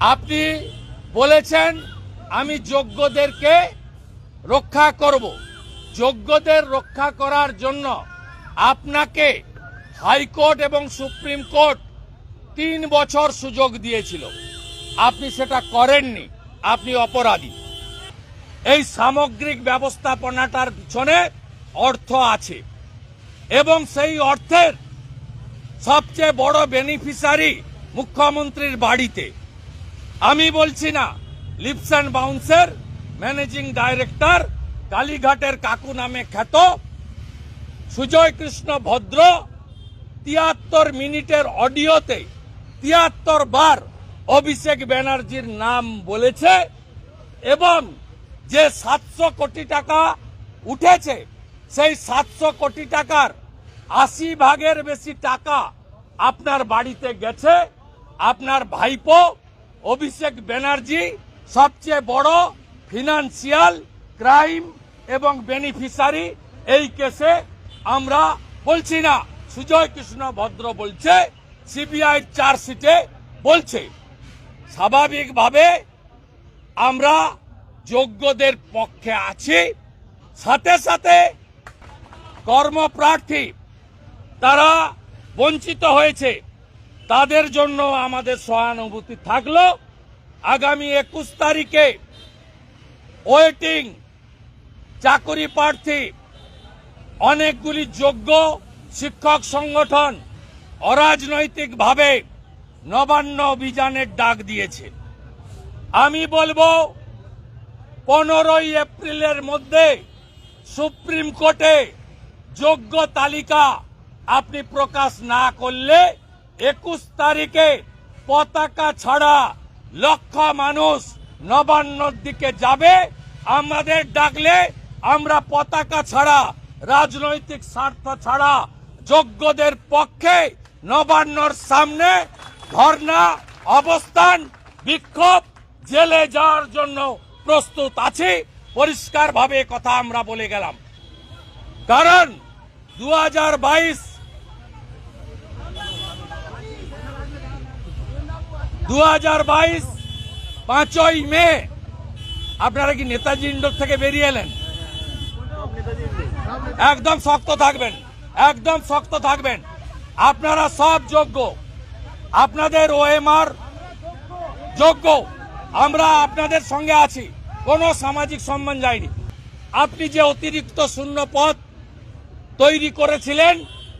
আপনি বলেছেন আমি যোগ্যদেরকে রক্ষা করব। যোগ্যদের রক্ষা করার জন্য আপনাকে হাইকোর্ট এবং সুপ্রিম কোর্ট তিন বছর সুযোগ দিয়েছিল। আপনি সেটা করেননি। আপনি অপরাধী। এই সামগ্রিক ব্যবস্থাপনাটার পিছনে অর্থ আছে এবং সেই অর্থের সবচেয়ে বড় বেনিফিসারি মুখ্যমন্ত্রীর বাড়িতে আমি বলছি না, লিপস অ্যান্ড বাউন্সের, ম্যানেজিং ডাইরেক্টর, কালীঘাটের কাকু নামে খ্যাত, সুজয় কৃষ্ণ ভদ্র, তিয়াত্তর মিনিটের অডিওতে তিয়াত্তর বার অভিষেক ব্যানার্জির নাম বলেছে এবং যে সাতশো কোটি টাকা উঠেছে, সেই সাতশো কোটি টাকার আশি ভাগের বেশি টাকা আপনার বাড়িতে গেছে, আপনার ভাইপো অভিষেক ব্যানার্জি সবচেয়ে বড় ফিনান্সিয়াল ক্রাইম এবং বেনিফিসারি এই কেসে আমরা বলছি না। সুজয় কৃষ্ণ ভদ্র বলছে সিবিআই চার্জশিটে বলছে। স্বাভাবিকভাবে আমরা যোগ্যদের পক্ষে আছি। সাথে সাথে কর্মপ্রার্থী তারা বঞ্চিত হয়েছে। তাদের জন্য আমাদের সহানুভূতি থাকল। আগামী একুশ তারিখে ওয়েটিং চাকরি প্রার্থী, অনেকগুলি যোগ্য শিক্ষক সংগঠন অরাজনৈতিকভাবে নবান্ন অভিযানের ডাক দিয়েছে। আমি বলব, পনেরোই এপ্রিলের মধ্যে সুপ্রিম কোর্টে যোগ্য তালিকা আপনি প্রকাশ না করলে একুশ তারিখে পতাকা ছাড়া লক্ষ মানুষ নবান্নর দিকে যাবে। আমাদের ডাকলে আমরা পতাকা ছাড়া, রাজনৈতিক স্বার্থ ছাড়া, যোগ্যদের পক্ষে নবান্নর সামনে ধর্ণা, অবস্থান, বিক্ষোভ, জেলে যাওয়ার জন্য প্রস্তুত আছি। পরিষ্কারভাবে কথা আমরা বলে গেলাম। কারণ দু হাজার বাইশ হাজার বাইশ দু হাজার বাইশ, পাঁচই মে। আপনারা কি নেতাজি ইন্ডোর থেকে বেরিয়ে এলেন? একদম শক্ত থাকবেন, একদম শক্ত থাকবেন। আপনারা সব যোগ্য। আপনাদের ওএমআর যোগ্য। আমরা আপনাদের সঙ্গে আছি, কোনো সামাজিক সম্মান যায়নি। আপনি যে অতিরিক্ত শূন্য পদ তৈরি করেছিলেন,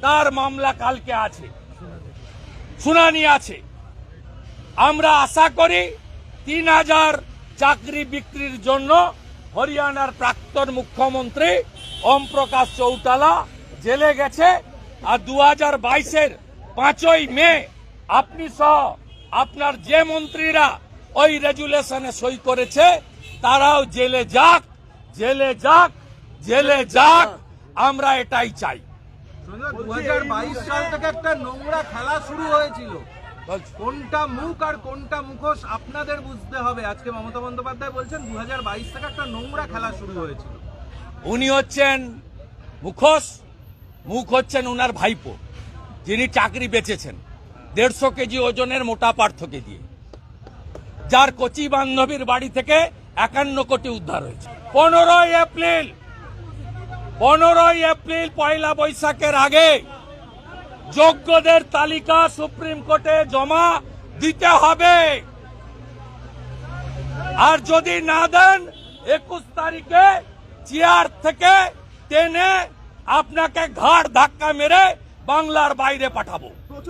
তার মামলা কালকে আছে, শুনানি আছে। আমরা আশা করি তিন হাজার চাকরি বিক্রির জন্য হরিয়ানার প্রাক্তন মুখ্যমন্ত্রী ওম প্রকাশ চৌটালা জেলে গেছে আর দু হাজার বাইশের পাঁচই মে আপনি সহ আপনার যে মন্ত্রীরা ওই রেজুলেশনে সই করেছে, তারাও জেলে যাক জেলে যাক জেলে যাক, আমরা এটাই চাই দু হাজার বাইশ সাল থেকে একটা নোংরা খেলা শুরু হয়েছিল। কোনটা মুখ আর কোনটা মুখোশ আপনাদের বুঝতে হবে। আজকে মমতা বন্দ্যোপাধ্যায় বলছেন দু হাজার বাইশ থেকে একটা নোংরা খেলা শুরু হয়েছিল। উনি হচ্ছেন মুখোশ মুখ হচ্ছেন উনার ভাইপো যিনি চাকরি বেচেছেন দেড়শো কেজি ওজনের মোটা পার্থকে দিয়ে। যার কচি বান্ধবীর বাড়ি থেকে একান্ন কোটি উদ্ধার হয়েছে। পনেরোই এপ্রিল পনেরোই এপ্রিল পয়লা বৈশাখের আগে যোগ্যদের তালিকা সুপ্রিম কোর্টে জমা দিতে হবে। আর যদি না দেন, একুশ তারিখে চেয়ার থেকে টেনে আপনাকে ঘাড় ধাক্কা মেরে বাংলার বাইরে পাঠাবো।